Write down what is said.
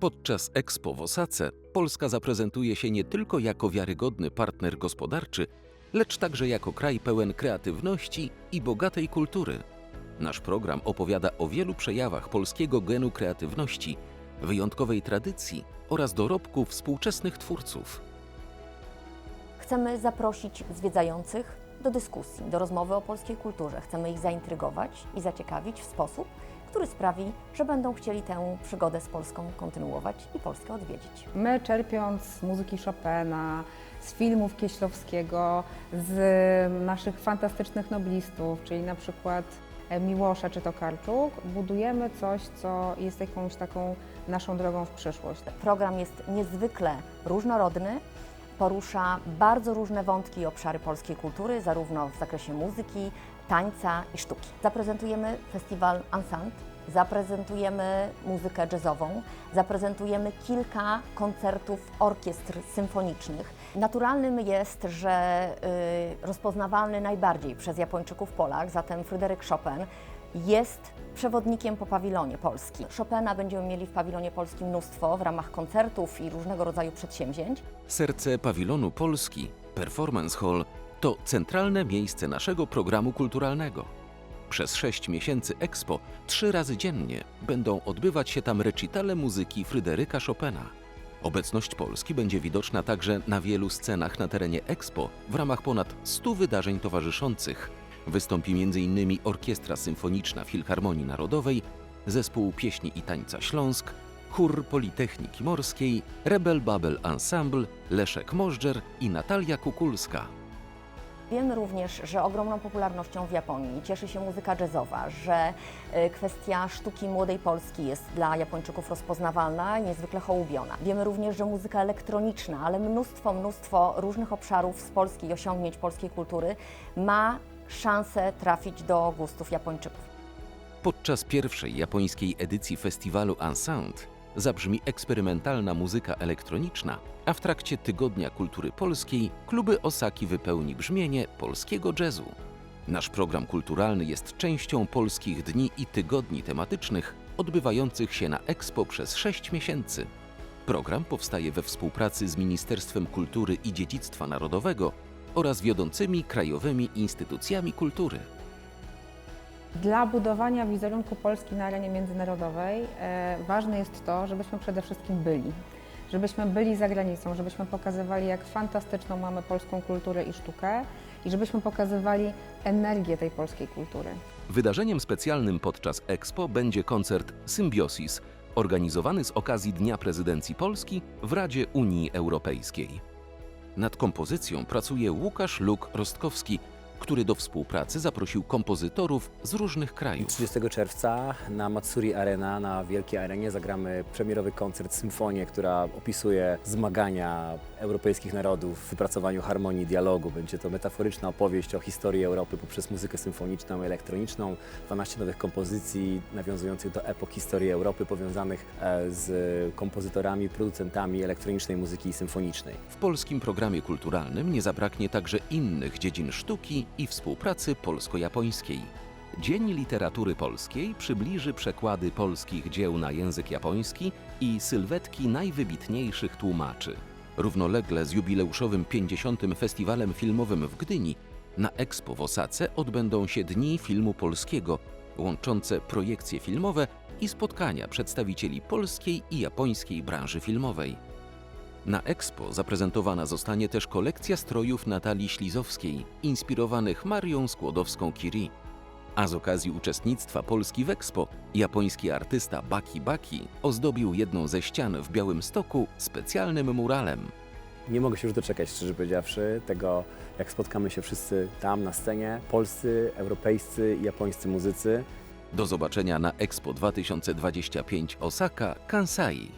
Podczas Expo w Osace Polska zaprezentuje się nie tylko jako wiarygodny partner gospodarczy, lecz także jako kraj pełen kreatywności i bogatej kultury. Nasz program opowiada o wielu przejawach polskiego genu kreatywności, wyjątkowej tradycji oraz dorobku współczesnych twórców. Chcemy zaprosić zwiedzających do dyskusji, do rozmowy o polskiej kulturze. Chcemy ich zaintrygować i zaciekawić w sposób, który sprawi, że będą chcieli tę przygodę z Polską kontynuować i Polskę odwiedzić. My czerpiąc z muzyki Chopina, z filmów Kieślowskiego, z naszych fantastycznych noblistów, czyli na przykład e, Miłosza czy Tokarczuk, budujemy coś, co jest jakąś taką naszą drogą w przyszłość. Program jest niezwykle różnorodny, porusza bardzo różne wątki i obszary polskiej kultury, zarówno w zakresie muzyki, tańca i sztuki. Zaprezentujemy festiwal Ensemble, zaprezentujemy muzykę jazzową, zaprezentujemy kilka koncertów orkiestr symfonicznych. Naturalnym jest, że y, rozpoznawalny najbardziej przez Japończyków Polak, zatem Fryderyk Chopin, jest przewodnikiem po pawilonie Polski. Chopina będziemy mieli w pawilonie polskim mnóstwo w ramach koncertów i różnego rodzaju przedsięwzięć. Serce pawilonu Polski, Performance Hall, to centralne miejsce naszego programu kulturalnego. Przez sześć miesięcy Expo trzy razy dziennie będą odbywać się tam recitale muzyki Fryderyka Chopina. Obecność Polski będzie widoczna także na wielu scenach na terenie Expo w ramach ponad 100 wydarzeń towarzyszących. Wystąpi m.in. Orkiestra Symfoniczna Filharmonii Narodowej, Zespół Pieśni i Tańca Śląsk, Chór Politechniki Morskiej, Rebel Babel Ensemble, Leszek Możdżer i Natalia Kukulska. Wiemy również, że ogromną popularnością w Japonii cieszy się muzyka jazzowa, że y, kwestia sztuki młodej Polski jest dla Japończyków rozpoznawalna niezwykle hołubiona. Wiemy również, że muzyka elektroniczna, ale mnóstwo, mnóstwo różnych obszarów z Polski i osiągnięć polskiej kultury ma szansę trafić do gustów Japończyków. Podczas pierwszej japońskiej edycji festiwalu Ensound zabrzmi eksperymentalna muzyka elektroniczna, a w trakcie Tygodnia Kultury Polskiej kluby Osaki wypełni brzmienie polskiego jazzu. Nasz program kulturalny jest częścią polskich dni i tygodni tematycznych odbywających się na Expo przez 6 miesięcy. Program powstaje we współpracy z Ministerstwem Kultury i Dziedzictwa Narodowego oraz wiodącymi krajowymi instytucjami kultury. Dla budowania wizerunku Polski na arenie międzynarodowej e, ważne jest to, żebyśmy przede wszystkim byli. Żebyśmy byli za granicą, żebyśmy pokazywali, jak fantastyczną mamy polską kulturę i sztukę i żebyśmy pokazywali energię tej polskiej kultury. Wydarzeniem specjalnym podczas Expo będzie koncert Symbiosis, organizowany z okazji Dnia Prezydencji Polski w Radzie Unii Europejskiej. Nad kompozycją pracuje Łukasz Luk-Rostkowski, który do współpracy zaprosił kompozytorów z różnych krajów. 30 czerwca na Matsuri Arena, na Wielkiej Arenie zagramy premierowy koncert Symfonię, która opisuje zmagania europejskich narodów w wypracowaniu harmonii dialogu. Będzie to metaforyczna opowieść o historii Europy poprzez muzykę symfoniczną i elektroniczną. 12 nowych kompozycji nawiązujących do epok historii Europy, powiązanych e, z kompozytorami, producentami elektronicznej muzyki symfonicznej. W polskim programie kulturalnym nie zabraknie także innych dziedzin sztuki i współpracy polsko-japońskiej. Dzień Literatury Polskiej przybliży przekłady polskich dzieł na język japoński i sylwetki najwybitniejszych tłumaczy. Równolegle z jubileuszowym 50. Festiwalem Filmowym w Gdyni na Expo w Osace odbędą się Dni Filmu Polskiego, łączące projekcje filmowe i spotkania przedstawicieli polskiej i japońskiej branży filmowej. Na Expo zaprezentowana zostanie też kolekcja strojów Natalii Ślizowskiej, inspirowanych Marią Skłodowską-Curie. A z okazji uczestnictwa Polski w Expo, japoński artysta Baki Baki ozdobił jedną ze ścian w Białymstoku specjalnym muralem. Nie mogę się już doczekać, szczerze powiedziawszy, tego jak spotkamy się wszyscy tam na scenie, polscy, europejscy i japońscy muzycy. Do zobaczenia na Expo 2025 Osaka, Kansai.